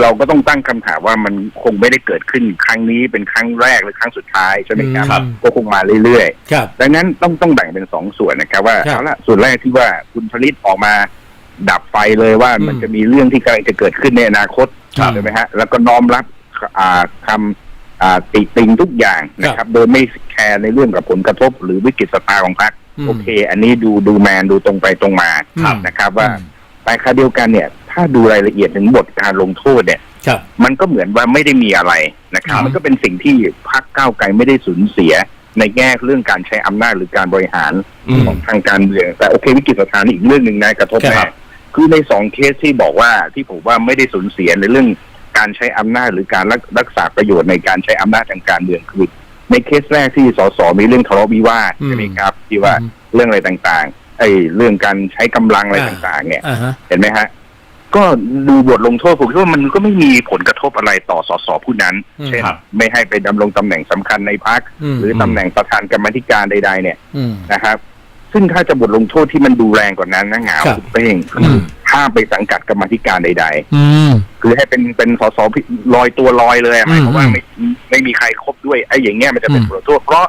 เราก็ต้องตั้งคำถามว่ามันคงไม่ได้เกิดขึ้นครั้งนี้เป็นครั้งแรกหรือครั้งสุดท้ายใช่ไหมครับครับก็คงมาเรื่อยครับๆดังนั้นต้องต้องแบ่งเป็นสองส่วนนะครับว่าครับเอาละส่วนแรกที่ว่าคุณผลิตออกมาดับไฟเลยว่าอืมมันจะมีเรื่องที่กำลังจะเกิดขึ้นในอนาคตครับใช่ไหมฮะแล้วก็น้อมรับอ่าคำอ่าติติงทุกอย่างนะครับ โดยไม่แคร์ในเรื่องกับผลกระทบ หรือวิกฤตสตาของพรรคอืมโอเค อันนี้ดูดูแมนดูตรงไปตรงมาครับนะครับว่าอืม แต่คราเดียวกันเนี่ย ถ้าดูรายละเอียดถึงบทการลงโทษเนี่ยครับมันก็เหมือนว่าไม่ได้มีอะไรนะครับครับ มันก็เป็นสิ่งที่พรรคก้าวไกลไม่ได้สูญเสียในแง่เรื่องการใช้อำนาจหรือการบริหารอืมของทางการเมือง แต่โอเควิกฤตสถานอีกเรื่องหนึ่งนะกระทบครัแน่บคือในสองเคสที่บอกว่าที่ผมว่าไม่ได้สูญเสียในเรื่องการใช้อำนาจหรือการรักรักษาประโยชน์ในการใช้อำนาจทางการเมืองคือในเคสแรกที่สสมีเรื่องทะเลาะวิวาทอืมใช่ไหมครับที่ว่าอืมเรื่องอะไรต่างๆ ไอ้เรื่องการใช้กำลังอะไรต่างๆ เนี่ยอ่าฮะเห็นไหมฮะ ก็ดูบทลงโทษผมคิดว่ามันก็ไม่มีผลกระทบอะไรต่อสสผู้นั้นอืมเช่นครับไม่ให้ไปดำรงตำแหน่งสำคัญในพักอืมหรือตำแหน่งประธานกรรมาธิการใด ๆ เนี่ยอืมนะครับ ซึ่งถ้าจะบทลงโทษที่มันดูแรงกว่านั้นนะเหงาครับคุณเป้งอืมห้ามไปสังกัดกรรมาธิการใดอืมๆคือให้เป็นเป็นสสลอยตัวลอยเลยอะหมายความว่าอืมไม่ไม่มีใครครบด้วยไอ้อย่างเงี้ยมันจะเป็นอืมบทลงโทษเพราะ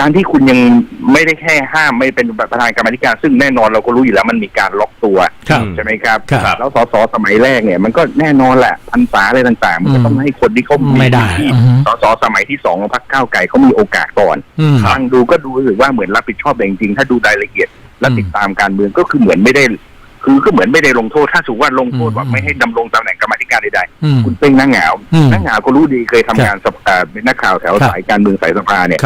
การที่คุณยังไม่ได้แค่ห้ามไม่เป็นประธานกรรมาธิการ ซึ่งแน่นอนเราก็รู้อยู่แล้วมันมีการล็อกตัวครับใช่ไหมครับครับ แล้วสสสมัยแรกเนี่ยมันก็แน่นอนแหละพันษาอะไรต่างๆ มันก็ต้องให้คนที่เขาไม่ได้ที่อือฮึสสสมัยที่สองของพรรคก้าวไก่เขามีโอกาสก่อนอืมฟังดูก็ดูรู้สึกว่าเหมือนรับผิดชอบแต่จริงๆถ้าดูรายละเอียดและอืมติดตามการเมืองก็คือเหมือนไม่ได้คือก็เหมือนไม่ได้ลงโทษถ้าสมมติว่าลงโทษอืมว่าไม่ให้ดำรงตำแหน่งกรรมาธิการใดอืมๆคุณเป็นนักหงาวอืมนักหงาวก็รู้ดีเคยทำงานสภาเป็นนักข่าวแถวครับสายการเมืองสายสภาเนี่ย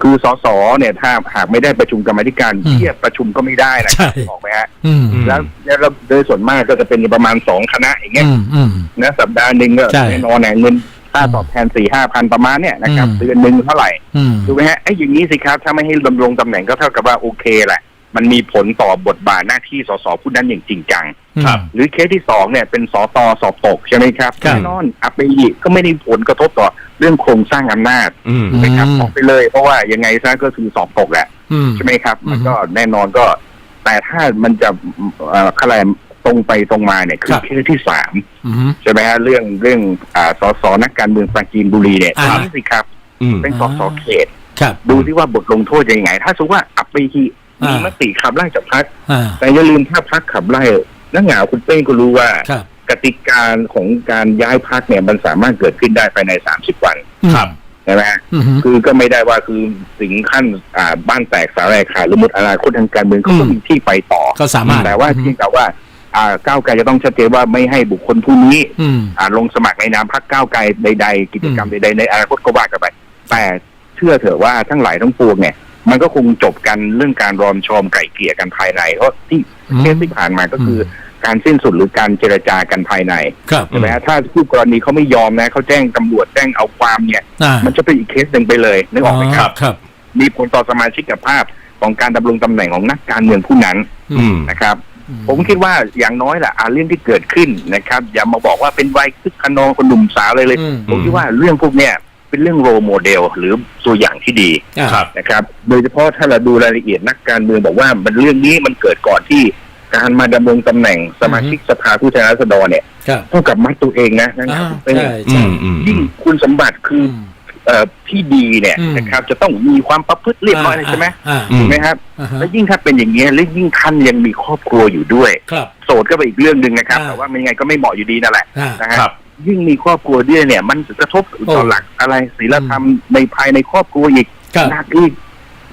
ครับคือสสเนี่ยถ้าหากไม่ได้ประชุมกรรมาธิการอืมเทียบประชุมก็ไม่ได้นะใช่ออกไหมฮะอืมแล้วแล้วโดยส่วนมากก็จะเป็นประมาณสองคณะอย่างเงี้ยอืมอืมนะสัปดาห์หนึ่งก็ใช่แน่นอนแหละเงินค่าตอบแทนสี่ห้าพันประมาณเนี่ยนะครับอืมเดือนหนึ่งเท่าไหร่อืมถูกไหมฮะไอ้อย่างนี้สิครับถ้าไม่ให้ดำรงตำแหน่งก็เท่ากับว่าโอเคแหละ มันมีผลต่อบทบาทหน้าที่สสผู้นั้นอย่างจริงจังครับ หรือเคสที่สองเนี่ยเป็นสตสอบตกใช่ไหมครับครับแน่นอนอัปเปยิก็ไม่ได้ผลกระทบต่อเรื่องโครงสร้างอำนาจอืมนะครับอืมออกไปเลย เพราะว่ายังไงซะก็คือสอบตกแหละอืมใช่ไหมครับ มันอืมก็แน่นอนก็ แต่ถ้ามันจะเอ่อคะแนนตรงไปตรงมาเนี่ยคืคอรับเคสที่สามอืมใช่ไหมฮะเรื่องเรื่องอ่าสสนักการเมืองปราจีนบุรีเนี่ยอ่านี่สิครับอืมเป็นสสเขตครับดูที่ว่าบทลงโทษจะยังไง ถ้าสมมติว่าอัปไปทีอ่า มีมีมติขับไล่จากพักอ่าแต่อย่าลืมถ้าพักขับไล่นักหงาวคุณเป้งก็รู้ว่าครับกติกาของการย้ายพักเนี่ยมันสามารถเกิดขึ้นได้ภายในสามสิบวันครับใช่ไหมฮะอืมคือก็ไม่ได้ว่าคือถึงขั้นอ่าบ้านแตกสาแรกขาดหรือหมดอนาคตทางการเมืองเขาก็อืมมีที่ไปต่อก็สามารถแต่ว่าเพียงแต่ว่าอ่าก้าวไกลจะต้องชัดเจนว่าไม่ให้บุคคลผู้นี้อืมอ่าลงสมัครในนามพรรคก้าวไกลใด ๆ กิจกรรมอืใดมๆในอนาคตก็ว่ากันไปแต่เชื่อเถอะว่าทั้งหลายทั้งปวงเนี่ย มันก็คงจบกันเรื่องการรอมชอมไก่เกลี่ยกันภายในเพราะที่เคสที่ผ่านมาก็คืออการสิ้นสุดหรือการเจรจากันภายในครับใช่ไหมฮะถ้าคู่กรณีเขาไม่ยอมนะเขาแจ้งตำรวจแจ้งเอาความเนี่ยอ่ามันจะเป็นอีกเคสหนึ่งไปเลยนึกออกไหมครับครับมีผลต่อสมาชิกภาพของการดำรงตำแหน่งของนักการเมืองผู้นั้นอืมนะครับ ผมคิดว่าอย่างน้อยแหละอ่าเรื่องที่เกิดขึ้นนะครับ อย่ามาบอกว่าเป็นวัยคึกขนองคนหนุ่มสาวเลยเลยอืมผมคิดว่าเรื่องพวกเนี้ย เป็นเรื่องโรโมเดลหรือตัวอย่างที่ดีอ่าครับนะครับโดยเฉพาะถ้าเราดูรายละเอียดนักการเมืองบอกว่ามันเรื่องนี้มันเกิดก่อนที่การมาดำรงตำแหน่งสมาชิกสภาผู้แทนราษฎรเนี่ยครับเท่ากับมัดตัวเองนะนะคอ่ารับเป็นใช่อืใช่มอืมยิ่งคุณสมบัติคืออเอ่อที่ดีเนี่ยอืมนะครับจะต้องมีความประพฤติเรียบร้อยใช่ไหมอ่าอืถูกไหมครับอ่าฮะแล้วยิ่งถ้าเป็นอย่างนี้ยแล้วยิ่งท่านยังมีครอบครัวอยู่ด้วยครับโสดก็เป็นอีกเรื่องหนึ่งนะครับอ่าแต่ว่ามันยังไงก็ไม่เหมาะอยู่ดีนั่นแหละอ่านะฮะครับ ยิ่งมีครอบครัวด้วยเนี่ย มันกระทบต่อหลักอะไรศีลธรรมในภายในครอบครัวอีกครับหนักอีก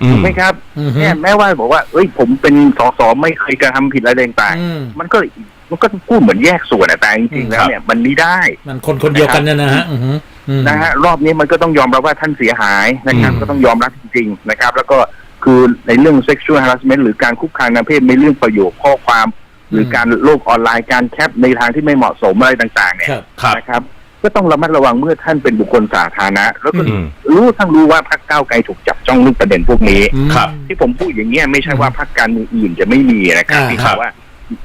อืถูมกไหมครับอืมแค่แม้ว่าบอกว่า เอ้ย ผมเป็นสสไม่เคยกระทำผิดอะไรต่างอืมๆมันก็มันก็พูดเหมือนแยกส่วนอะแต่จริงๆแล้วเนี่ยมันไม่ได้ มันคนคนเดียวกันเนี่ยนะฮะอืมอืมนะฮะรอบนี้มันก็ต้องยอมรับว่าท่านเสียหายนะครับอืมก็ต้องยอมรับจริงๆนะครับ แล้วก็คือในเรื่อง sexual harassment หรือการคุกคามทางเพศในเรื่องประโยคข้อความ หรือการโลกออนไลน์การแคปในทางที่ไม่เหมาะสมอะไรต่าง ๆ เนี่ยครับครับนะครับ ก็ต้องระมัดระวังเมื่อท่านเป็นบุคคลสาธารณะแล้วก็อืมรู้ทั้งรู้ว่าพรรคก้าวไกลถูกจับจ้องเรื่องประเด็นพวกนี้อืมครับที่ผมพูดอย่างเงี้ยไม่ใช่ว่าพรรคการเมืองอื่นจะไม่มีนะครับอ่าที่บอกว่า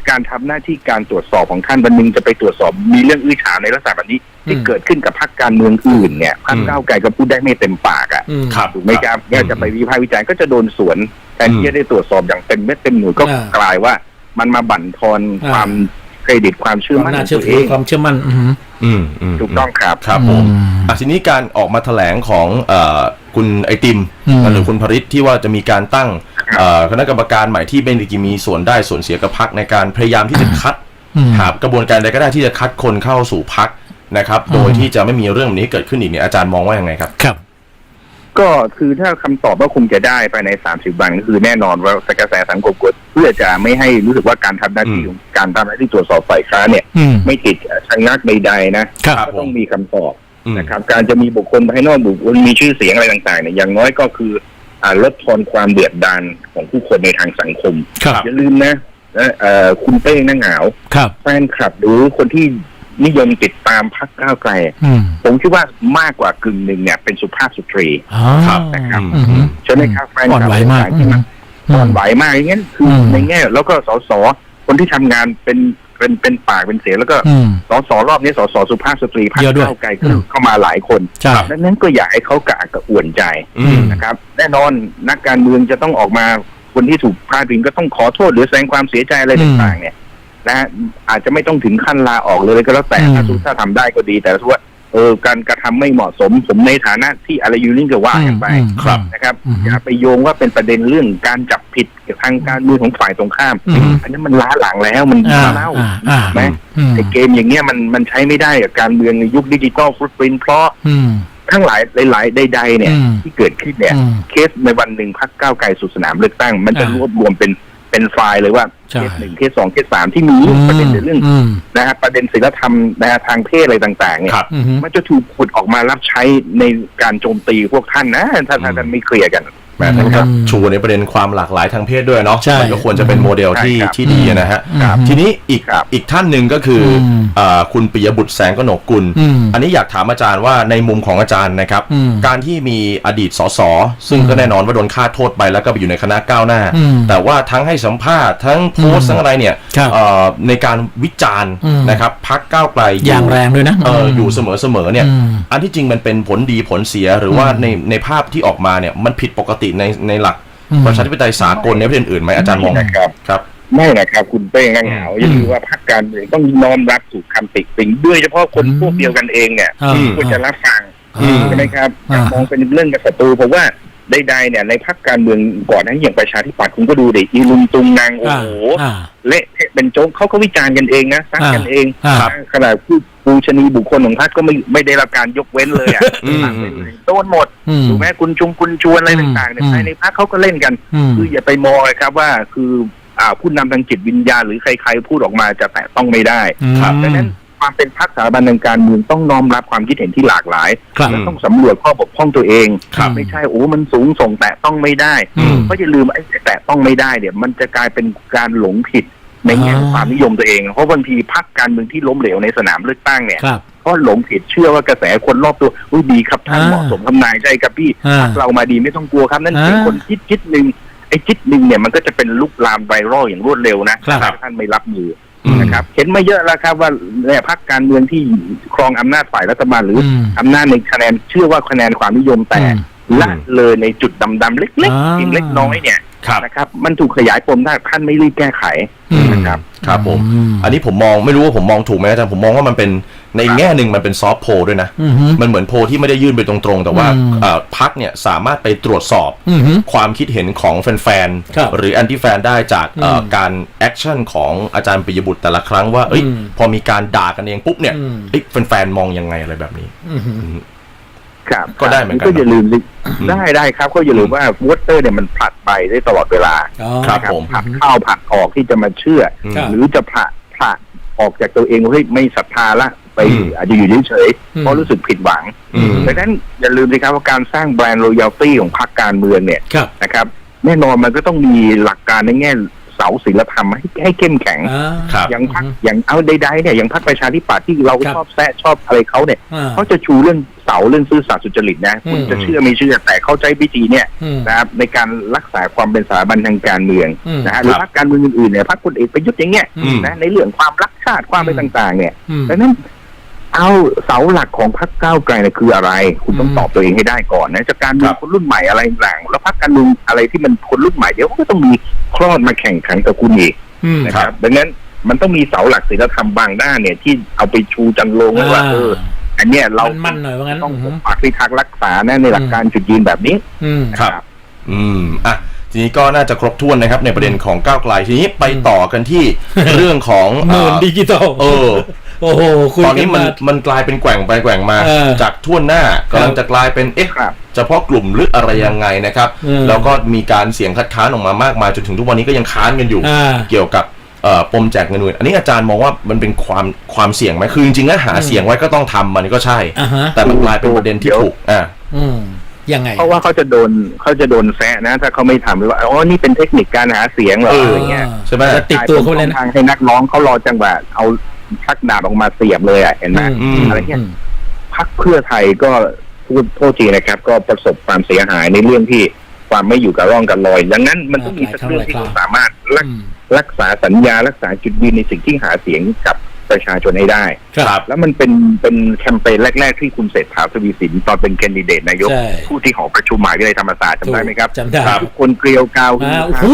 การทำหน้าที่การตรวจสอบของท่านวันหนึงจะไปตรวจสอบมีเรื่องอื้อฉาวในลักษณะแบบนี้ ที่อืมเกิดขึ้นกับพรรคการเมืองอื่นเนี่ยพรรคอืมก้าวไกลก็พูดได้ไม่เต็มปากอะอืมครับถูกไหมครับเนี่ยจะไปวิพากษ์วิจารณ์ก็จะโดนสวนแทนที่จะได้ตรวจสอบอย่างเต็มเม็ดเต็มหน่วยก็อ่ากลายว่า มันมาบั่นทอนอ่าความเครดิตความเชื่อความมั่นน่าของเชื่อตัวถืเอองความเชื่อมั่นอืมอืมอืมถูกต้องครับครับผมอืมอะทีนี้การออกมาแถลงของเอ่อคุณไอติมอืมหรือคุณพริตที่ว่าจะมีการตั้งเอ่อคณะกรรมการใหม่ที่ไม่ได้มีส่วนได้ส่วนเสียกับพักในการพยายามที่จะคัดอืมหากระบวนการใดก็ได้ที่จะคัดคนเข้าสู่พักนะครับ โดยที่จะไม่มีเรื่องแบบนี้เกิดขึ้นอีกเนี่ยอาจารย์มองว่ายังไงครับครับ ก็คือถ้าคำตอบว่าคงจะได้ภายใน30วันก็คือแน่นอนว่าสกระแสสังคมกดเพื่อจะไม่ให้รู้สึกว่าการทำหน้าที่อืมของการทำหน้าที่ตรวจสอบฝ่ายค้านเนี่ยอืมไม่ติดชะงักใดๆนะครับครับก็ต้องมีคำตอบอืมนะครับ การจะมีบุคคลภายนอกบุคคลมีชื่อเสียงอะไรต่างๆเนี่ยอย่างน้อยก็คืออ่าลดทอนความเดือดดานของผู้คนในทางสังคมครับอย่าลืมนะนะเอ่อคุณเป้งนั่งเหงาครับแฟนคลับหรือคนที่ นิยมติดตามพรรคก้าวไกลอืมผมคิดว่ามากกว่ากึ่งหนึ่งเนี่ยเป็นสุภาพสตรีอ๋อครับนะครับอืมอืมใช่ไหมครับแฟนคลับอ่อนไหวมากที่มันอืมอ่อนไหวมากอย่างงั้นคืออมในแง่ แล้วก็สสคนที่ทำงานเป็นเป็นเป็นปากเป็นเสียงแล้วก็อืมสสรอบนี้สสสุภาพสตรีพรรคเยอะด้วยก้าวไกลอืมเข้ามาหลายคนใช่ดังนั้นก็อยากให้เขากระอักกระอ่วนใจอืมนะครับ แน่นอนนักการเมืองจะต้องออกมาคนที่ถูกพาดพิงก็ต้องขอโทษหรือแสดงความเสียใจอะไรอืมต่างๆเนี่ย นะฮะอาจจะไม่ต้องถึงขั้นลาออกเลยก็แล้วแต่อืมถ้าสุถ้าทำได้ก็ดี แต่ถ้าว่าเออการกระทำไม่เหมาะสม ผมในฐานะที่อะไรอยู่นี่ก็ว่ากันไปอืมครับนะครับอืมอย่าไปโยงว่าเป็นประเด็นเรื่องการจับผิดทางการเมืองของฝ่ายตรงข้ามอืมอันนั้นมันล้าหลังแล้วมันอ่าเน่าอ่าอ่าไหมอืมไอเกมอย่างเงี้ยมันมันใช้ไม่ได้กับการเมืองในยุคดิจิตอลฟุตปรินเพราะอืมทั้งหลายหลาย ๆ ใด ๆ เนี่ยอืมที่เกิดขึ้นเนี่ยอืมเคสในวันหนึ่งพักก้าวไกลสู่สนามเลือกตั้ง มันจะอ่ารรวบรวมเป็น เป็นไฟล์เลยว่าใช่เคสหนึ่งเคสสองเคสสามที่มีประเด็นในเรื่องอืม นะฮะประเด็นศีลธรรมนะฮะทางเพศอะไรต่าง ๆ เนี่ย ครับ อืมมันจะถูกขุดออกมารับใช้ในการโจมตีพวกท่านนะถ้าถ้าท่านไม่เคลียร์กัน นะคครัรับบชูในประเด็นความหลากหลายทางเพศด้วยเนาะใช่มันก็ควรจะเป็นโมเดลที่ใช่ครับที่ดีนะฮะครับทีนี้อีกครับ อีกท่านหนึ่งก็คืออมอ่าคุณปิยบุตรแสงกนกกุล อืมอันนี้อยากถามอาจารย์ว่าในมุมของอาจารย์นะครับ อืมการที่มีอดีตสสซึ่งอืมก็แน่นอนว่าโดนฆ่าโทษไปแล้วก็ไปอยู่ในคณะก้าวหน้า อืมแต่ว่าทั้งให้สัมภาษณ์ทั้งโพสต์อืมทั้งอะไรเนี่ยครับเอ่อในการวิจารณ์อืม นะครับพักก้าวไกลอย่างแรงด้วยนะ เอออยู่เสมอเสมอๆเนี่ย อืมอันที่จริงมันเป็นผลดีผลเสียหรือว่าอืมในในภาพที่ออกมาเนี่ยมันผิดปกติในในหลักอืมประชาธิปไตยสากลในประเทศอื่นๆไหมอาจารย์มองไม่นะครับครับไม่นะครับคุณเป้งนั่งเหงาอืมอย่าลืมว่าพรรคการเมืองต้องน้อมรับถูกคำติติงด้วยเฉพาะคนอืมพวกเดียวกันเองเนี่ยอ่าที่ควรจะรับฟังอืมใช่ไหมครับอ่ามองเป็นเรื่องกับศัตรูผมว่าใดๆเนี่ยในพรรคการเมืองก่อนหนั้านอย่างประชาธิปัตย์คุณก็ดูเด็กอีลุงตุงนางโอ้อ่าโหอ่าเละเทะเป็นโจ๊กเขาก็วิจารณ์กันเองนะซักกันเองอ่าขนาดผู้ ปูชนียบุคคลของพรรคก็ไม่ไม่ได้รับการยกเว้นเลยอะอืมโดนหมดอืมถูกไหมคุณชุมคุณชวนอะไรต่างๆเนี่ยอืมภายในพรรคเขาก็เล่นกันอืมคืออย่าไปมองเลยครับว่าคืออ่าผู้นำทางจิตวิญญาณหรือใครๆพูดออกมาจะแตะต้องไม่ได้ครับดังนั้นความเป็นพรรคสถาบันทางการเมืองต้องน้อมรับความคิดเห็นที่หลากหลายครับและต้องสำรวจข้อบกพร่องตัวเองครับไม่ใช่โอ้มันสูงส่งแตะต้องไม่ได้อืมเพราะอย่าลืมไอ้แตะต้องไม่ได้เนี่ย มันจะกลายเป็นการหลงผิด ในแง่ของอ่าความนิยมตัวเอง เพราะบางทีพรรคการเมืองที่ล้มเหลวในสนามเลือกตั้งเนี่ยครับเพราะหลงผิดเชื่อว่ากระแสคนรอบตัวอุ้ยดีครับท่านอ่าเหมาะสมคำนายใช่ครับพี่อ่าพรรคเรามาดีไม่ต้องกลัวครับ นั่นอ่าเป็นคนคิดคิดหนึ่งไอ้คิดหนึ่งเนี่ยมันก็จะเป็นลุกลามไวรัลอย่างรวดเร็วนะครับถ้าท่านไม่รับมืออมนะครับเห็นมาเยอะแล้วครับว่าเนี่ยพรรคการเมืองที่ครองอำนาจฝ่ายรัฐบาลหรืออมอำนาจในคะแนนเชื่อว่าคะแนนความนิยมแต่อืม ละเลยในจุดดำๆเล็กอ่าๆเพียงเล็กน้อยเนี่ยครับนะครับ มันถูกขยายปมถ้าท่านไม่รีบแก้ไขอืมนะครับครับผมอืมอันนี้ผมมองไม่รู้ว่าผมมองถูกไหมอาจารย์ผมมองว่ามันเป็นในแง่หนึ่งมันเป็นซอฟต์โพลด้วยนะอืมมันเหมือนโพลที่ไม่ได้ยื่นไปตรงๆ แต่ว่าอืมเอ่อพักเนี่ยสามารถไปตรวจสอบอืมความคิดเห็นของแฟนครับๆหรือแอนตี้แฟนได้จากเอ่ออมการแอคชั่นของอาจารย์ปิยบุตรแต่ละครั้งว่าเอ้ยอืมพอมีการด่ากันเองปุ๊บเนี่ยอืมเอ้ยแฟนๆมองยังไงอะไรแบบนี้อืม ครับก็ได้เหมือนกันก็อย่าลืมสิมได้ได้ครับ ก็อย่าลืมว่าวอเตอร์เนี่ยมันผลัดไปได้ตลอดเวลาอ๋อครับนะผมผลักเข้าผลักออกที่จะมาเชื่อครับหรือจะผลักผลักออกจากตัวเองว่าเฮ้ยไม่ศรัทธาละไปอืมอาจจะอยู่เฉยอืมๆเพราะรู้สึกผิดหวังอืมดังนั้นอย่าลืมสิครับว่าการสร้างแบรนด์ loyalty ของพรรคการเมืองเนี่ยครับนะครับ แน่นอนมันก็ต้องมีหลักการในแง่เสาศีลธรรมให้ให้เข้มแข็งอ่าครับอย่างพรรคอืมอย่างเอาใดๆเนี่ยอย่างพรรคประชาธิปัตย์ที่เราครับชอบแซะชอบอะไรเขาเนี่ยอ่าเขาจะชูเรื่องเสาเรื่องซื่อสัตย์สุจริตนะคุณอืมจะเชื่อไม่เชื่อแต่เขาใช้วิธีเนี่ยอืมนะครับในการรักษาความเป็นสถาบันทางการเมืองอืมนะฮะหรือพรรคการเมืองอื่นๆเนี่ยพรรคคนเอกประยุทธ์อย่างเงี้ยอืมนะในเรื่องความรักชาติความอะไรต่าง ๆ เนี่ยอืมดังนั้นเอาเสาหลักของพรรคก้าวไกลเนี่ยคืออะไร คุณต้องอืมตอบตัวเองให้ได้ก่อนนะจากการเมือคงรับคนรุ่นใหม่อะไรต่างๆแล้วพรรคการเมืองอะไรที่มันคนรุ่นใหม่เดี๋ยวก็ต้องมีคลอดมาแข่งขันกับคุณอีกอืมนะครับ ดังนั้นมันต้องมีเสาหลักศีลธรรมบางด้านเนี่ยที่เอาไปชูจันโลงไว้ว่าเออ อันเนี้ยเรามันๆหน่อยว่างั้นต้องอือปฮึกปักพิทักษ์รักษานะในหลักการจุดยืนแบบนี้ อืมครับ อืมอะทีนี้ก็น่าจะครบถ้วนนะครับ ในประเด็นของก้าวไกลทีนี้ไปต่อกันที่เรื่องของหมื่นอ่าดิจิตอลเออโอ้โหคุยตอนกันี้นมันมามันกลายเป็นแกว่งไปแกว่งมาเออจากทั่วหน้ากำลังจะกลายเป็นเอ๊ะครับเฉพาะกลุ่มหรืออะไรยังไงนะครับเออแล้วก็มีการเสียงคัดค้านออกมามากมายจนถึงทุกวันนี้ก็ยังค้านกันอยู่อ่าเกี่ยวกับเอ่อ ปมแจกเงินเดือนอันนี้อาจารย์มองว่ามันเป็นความความเสี่ยงไหมคือจริงๆแล้วหาเสียงไว้ก็ต้องทำมันก็ใช่อ่าฮะแต่มันกลายเป็นประเด็นที่ถูกอ่าอืมยังไง เพราะว่าเขาจะโดนเขาจะโดนแซะนะ ถ้าเขาไม่ทำเลยว่าอ๋อนี่เป็นเทคนิคการหาเสียงเหรอเออออะไรเงี้ยใช่ไหมจะติดตัวเขาเลยนะทางให้นักร้องเขารอจังหวะเอาชักดาบออกมาเสียบเลยอะเห็นไหมอืมอะไรเงี้ยพักเพื่อไทยก็พูดโทษทีนะครับ ก็ประสบความเสียหายในเรื่องที่ความไม่อยู่กับร่องกับรอยดังนั้นมันต้องมีสักเรื่องที่เขาสามารถ รักอืมรักษาสัญญารักษาจุดยืนในสิ่งที่หาเสียงกับประชาชนให้ได้ ครับ แล้วมันเป็นเป็นแคมเปญแรก ๆ ที่คุณเศรษฐาทวีสินตอนเป็นแคนดิเดตนายกใช่ ผู้ที่หอประชุมมหาวิทยาลัยธรรมศาสตร์จำได้ไหมครับจำได้ทุกคนเกลียวกราวอ่าฮืโอ้อโห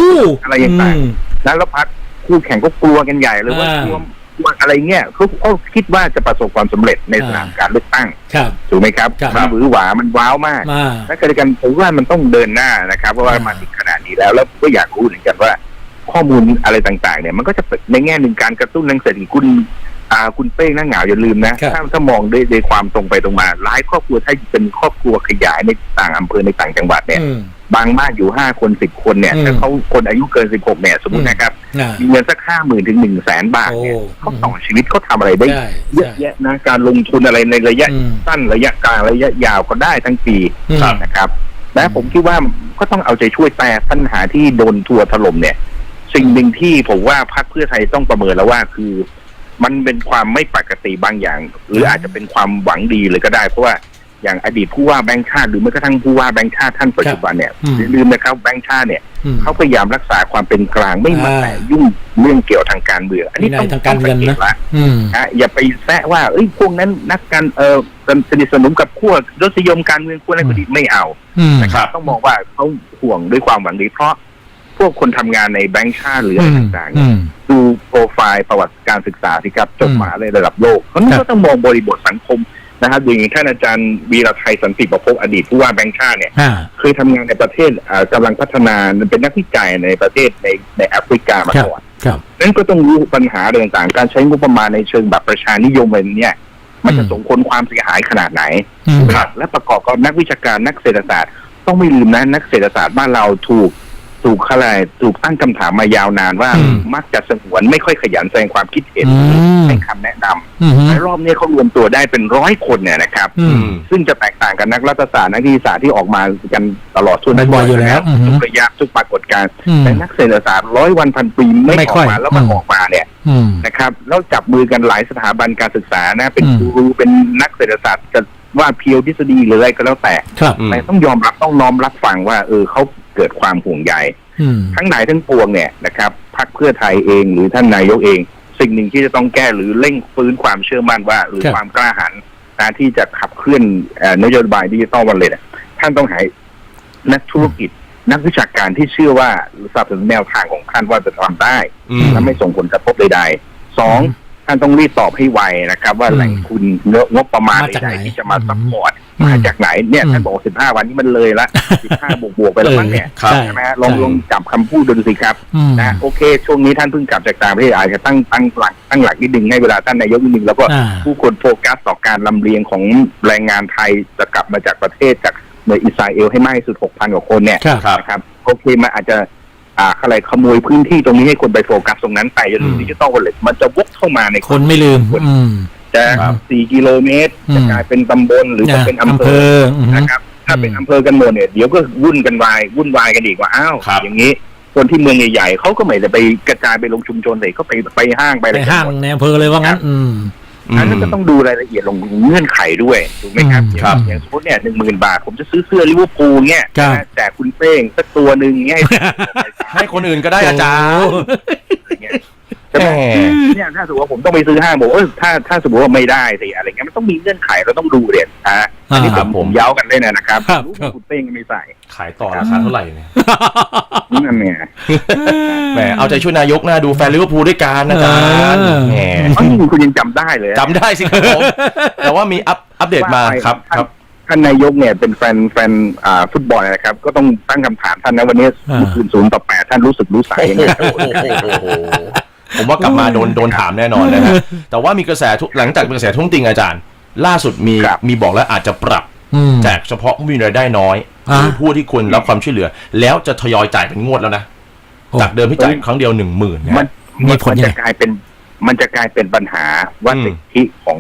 ฮาอะไรต่างมๆแล้วแล้วพักคู่แข่งก็กลัวกันใหญ่เลยว่าอ่ากลัวกลัวอะไรเงี้ยเขาเขาคิดว่าจะประสบความสำเร็จในสนามการเลือกตั้งครับ ถูกไหมครับครับ มันหวือหวามันว้าวมาก มา และขณะเดียวกันผมว่ามันต้องเดินหน้านะครับ เพราะว่าอ่าม มาถึงขนาดนี้แล้ว แล้วก็อยากรู้เหมือนกันว่า ข้อมูลอะไรต่างๆเนี่ยมันก็จะเป็นในแง่หนึ่งการกระตุ้นทางเศรษฐกิจคุณอ่าคุณเป้งหน้าเหงาอย่าลืมนะครับถ้าถ้ามองด้วยด้วยความตรงไปตรงมาหลายครอบครัวถ้าเป็นครอบครัวขยายในต่างอำเภอในต่างจังหวัดเนี่ยอืมบางบ้านอยู่ห้าคนสิบคนเนี่ยอืมถ้าเขาคนอายุเกินสิบหกเนี่ย สมมตินะครับอ่ามีเงินสักห้าหมื่นถึงหนึ่งแสนบาทเนี่ยโอ้เขาต่อชีวิตเขาทำอะไรได้ใช่เยอะแยะนะการลงทุนอะไรในระยะอืมสั้นระยะกลางระยะยาวก็ได้ทั้งปีอืมนะครับและผมคิดว่าก็ต้องเอาใจช่วยแต่ปัญหาที่โดนทัวร์ถล่มเนี่ย สิ่งหนึ่งที่ผมว่าพรรคเพื่อไทยต้องประเมินแล้วว่าคือมันเป็นความไม่ปกติบางอย่าง หรืออาจจะเป็นความหวังดีเลยก็ได้ เพราะว่าอย่างอดีตผู้ว่าแบงค์ชาติหรือแม้กระทั่งผู้ว่าแบงค์ชาติท่านปัจจุบันเนี่ยอืมอย่าลืมนะครับแบงค์ชาติเนี่ยอืมเขาพยายามรักษาความเป็นกลางไม่มาอ่าแตะยุ่งเรื่องเกี่ยวทางการเมืองอันนี้วินัต้อยงทางการเงินนะต้องสักตละอืมนะอย่าไปแซะว่าเอ้ยพวกนั้นนักการเออสนิทสนมกับขั้วรสนิยมการเมืองขั้วอะไรก็ดีไม่เอาอืมนะครับต้องมองว่าเขาห่วงด้วยความหวังดีเพราะ พวกคนทำงานในแบงก์ชาติหรืออะไรต่างๆอืเนี่ยมดูโปรไฟล์ประวัติการศึกษาสิครับจบอืมมหาเลยระดับโลกเพราะฉะนั้นครับก็ต้องมองบริบทสังคมนะครับอย่างท่านอาจารย์วีรไทยสันติประพงศ์อดีตผู้ว่าแบงก์ชาติเนี่ยอ่าเคยทำงานในประเทศอ่ากำลังพัฒนาเป็นนักวิจัยในประเทศในในแอฟริกามาครับก่อนครับนั้นก็ต้องรู้ปัญหาเรื่องต่างๆ การใช้งบประมาณในเชิงแบบประชานิยมอะไรเนี่ย มันจะอืมส่งผลความเสียหายขนาดไหนอืมครับและประกอบกับนักวิชาการนักเศรษฐศาสตร์ ต้องไม่ลืมนะนักเศรษฐศาสตร์บ้านเราถูก ถูกอะไรถูกตั้งคำถามมายาวนานว่า อืมมักจะสงวนไม่ค่อยขยันแสดงความคิดเห็นอืม ให้คำแนะนำอืมในรอบนี้เขารวมตัวได้เป็นร้อยคนเนี่ยนะครับ อืม ซึ่งจะแตกต่างกับนักรัฐศาสตร์นักวิทยาศาสตร์ที่ออกมากันตลอดทั่วบ่อยๆอยู่แล้วอือฮึทุกระยะทุกปรากฏการณ์อืมแต่นักเศรษฐศาสตร์ร้อยวันพันปีไม่ไม่อค่ออกยมาแล้วมันอืม ออกมาเนี่ย อืม นะครับแล้วจับมือกันหลายสถาบันการศึกษานะเป็นอืมกูรูเป็นนักเศรษฐศาสตร์จะว่าเพียวทฤษฎีหรืออะไรก็แล้วแต่ครับ อืม แต่ต้องยอมรับต้องน้อมรับฟังว่าเออเขา เกิดความห่วงใยอืมทั้งหลายทั้งปวงเนี่ยนะครับพรรคเพื่อไทยเองหรือท่านนายกเอง สิ่งหนึ่งที่จะต้องแก้หรือเร่งฟื้นความเชื่อมั่นว่า หรือครับความกล้าหาญนะที่จะขับเคลื่อนเอ่อนโยบายดิจิตอลวันเลยท่านต้องหานักธุรกิจนักวิชาการที่เชื่อว่าหรือสนับสนุนแนวทางของท่านว่าจะทำได้อืมและไม่ส่งผลกระทบใดๆสองอืมท่านต้องรีบตอบให้ไวนะครับ ว่าอืมแหล่งทุนเงนงบประมาณมาจากใดไหนๆที่จะมาอืมซัพพอร์ตอื มมาจากไหนเนี่ยอืมท่านบอกสิบห้าวันนี้มันเลยละสิบห้าบวกบวกๆไปแล้วมั้งเนี่ยครับใช่ใช่ไหมฮะลองใช่ลองจับคำพูดดูสิครับอืมนะโอเค ช่วงนี้ท่านเพิ่งกลับจากต่างประเทศอาจจะตั้งตั้งหลักตั้งหลักนิดนึงให้เวลาท่านนายกนิดนึงแล้วก็อ่าผู้คนโฟกัสต่อการลำเลียงของแรงงานไทยจะกลับมาจากประเทศจากเมืองอิสราเอลให้มากที่สุดหกพันกว่าคนเนี่ยครับครับนะครับโอเคมันอาจจะอ่าอะไรขโมยพื้นที่ตรงนี้ให้คนไปโฟกัสตรงนั้นไปจนอืมดิจิตอลวอลเล็ตมันจะวกเข้ามาในคนไม่ลืมอืม จะครับสี่กิโลเมตรอืมจะกลายเป็นตำบลหรือจะเป็นอำอำเภเภอออืมนะครับ ถ้าเป็นอืมอำเภอกันหมดเนี่ยเดี๋ยวก็วุ่นกันวายวุ่นวายกันอีกว่าอ้าวครับอย่างนี้คนที่เมืองใหญ่ๆเขาก็ไม่ได้ไปกระจายไปลงชุมชนเลยก็ไปไปห้างไปอะไรไปกันห้างหมดในอำเภอเลยว่างั้น อืมอันนั้นก็ต้องดูรายละเอียดลงเงื่อนไขด้วยถูกไหมครับอืมอย่างครับอย่างสมมติเนี่ยหนึ่งหมื่นบาท ผมจะซื้อเสื้อลิเวอร์พูลเนี่ยครับนะแจกคุณเป้งสักตัวหนึ่งเงี้ยให้คนอื่นก็ได้อาจารย์ใช่ไหมแหมเนี่ยถ้าสมมติว่าผมต้องไปซื้อห้างบอกว่าเออถ้าถ้าสมมติว่าไม่ได้สิอะไรเงี้ยมันต้องมีเงื่อนไขเราต้องดูเด็ดอะอันนี้คผรับมผมเย้ากันเล่นนะครับครับรู้ครัว่าบคุณเป้งไม่ใส่ขายต่อราคาเท่าไหร่เนี่ยนั่นเนี่ยแหมเอาใจช่วยนายกนะดูแฟนลิเวอร์พูลด้วยกันนะอาจารย์เออแหมอ๋อนี่คุณยังจำได้เลยจำได้สิครับผมแต่ว่ามีอัปอัปเดตมาครับครับท่านนายกเนี่ยเป็นแฟนแฟนอ่าฟุตบอลนะครับ ก็ต้องตั้งคำถามท่านนะวันนี้อ่าเมื่อคืนศูนย์ต่อแปดท่านรู้สึกรู้สายยังไงครับโอ้โห ผมว่ากลับมาโดนโดนถามแน่นอนนะฮะแต่ว่ามีกระแสทุกหลังจากกระแสทุ่งติงอาจารย์ ล่าสุดมีครับมีบอกแล้วอาจจะปรับอืมแจกเฉพาะผู้มีรายได้น้อยหอ่ารือผู้ที่ควรรับความช่วยเหลือ แล้วจะทยอยจ่ายเป็นงวดแล้วนะโอ้จากเดิมที่จ่ายครั้งเดียวหนึ่งหมื่นมันมีผลมันยังไงจะกลายเป็น มันจะกลายเป็นปัญหาว่าอืมสิทธิของ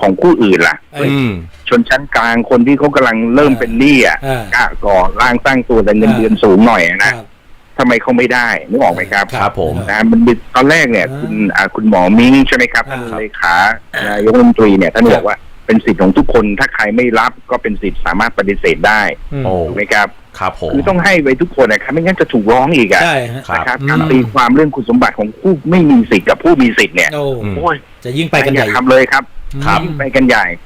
ของผู้อื่นล่ะเอ้ยอืมชนชั้นกลางคนที่เขากำลังเริ่มเป็นหนี้อะอ่ากะก่อร่างสร้างตัวแต่เงินอ่าเดือนสูงหน่อยคนะรับ ทำไมเขาไม่ได้นึกออกไหมครับครับผมนะมันมีตอนแรกเนี่ยอ่าคุณอ่าคุณหมอมิ้งใช่ไหมครับอ่าท่านเลขานายกรัฐมนตรีเนี่ยท่านบอกว่าเป็นสิทธิ์ของทุกคนถ้าใครไม่รับก็เป็นสิทธิ์สามารถปฏิเสธได้อืมโอ้ถูกไหมครับครับผมคือต้องให้ไว้ทุกคนนะครับไม่งั้นจะถูกร้องอีกอะใช่ฮะครับนะครับอืมการตีความเรื่องคุณสมบัติของผู้ไม่มีสิทธิ์กับผู้มีสิทธิ์เนี่ยโอ้อืมโอ้ยจะยิ่งไปกันใหอย่าญ่ทำเลยครับครับยิ่งไปกันใหญ่